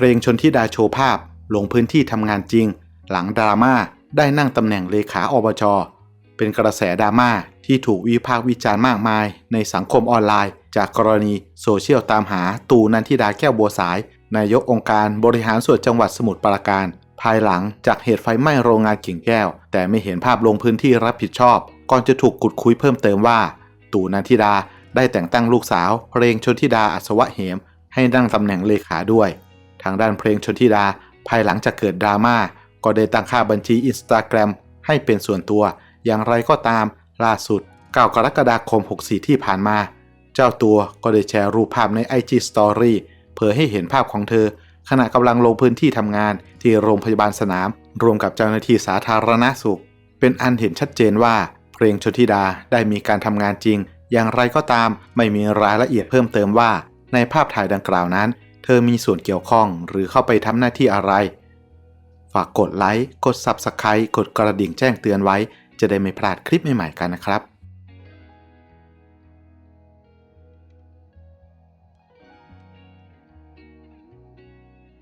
เพลงชนทิดาโชว์ภาพ ลงพื้นที่ทำงานจริง หลังดราม่าได้นั่งตำแหน่งเลขาอบจเป็นกระแสดราม่าที่ถูกวิพากษ์วิจารณ์มากมาย ในสังคมออนไลน์ จากกรณีโซเชียลตามหาตูนันทิดาแก้วบัวสาย นายกองค์การบริหารส่วนจังหวัดสมุทรปราการ ภายหลังจากเหตุไฟไหม้โรงงานกิ่งแก้ว แต่ไม่เห็นภาพลงพื้นที่รับผิดชอบ ก่อนจะถูกกุดคุยเพิ่มเติมว่า ตู่นันทิดาได้แต่งตั้งลูกสาว เพลงชนทิดาอัศวะเหม ให้นั่งตำแหน่งเลขาด้วย ทางด้านเพลงชนทิดา ภายหลังจากเกิดดราม่าก็ได้ตั้งค่าบัญชีอินสตาแกรมให้เป็นส่วนตัว อย่างไรก็ตามล่าสุด 9 กรกฎาคม 64 ที่ผ่านมา เจ้าตัวก็ได้แชร์รูปภาพใน IG Story เผยให้เห็นภาพของเธอ ขณะกำลังลงพื้นที่ทำงานที่โรงพยาบาลสนาม รวมกับเจ้าหน้าที่สาธารณสุข เป็นอันเห็นชัดเจนว่า เพลงชนทิดาได้มีการทำงานจริง อย่างไรก็ตามไม่มีรายละเอียดเพิ่มเติมว่า ในภาพถ่ายดังกล่าวนั้น เธอมีส่วนเกี่ยวข้องหรือเข้าไปทำหน้าที่อะไร ฝากกดไลค์ กด Subscribe กดกระดิ่งแจ้งเตือนไว้ จะได้ไม่พลาดคลิปใหม่ๆกันนะครับ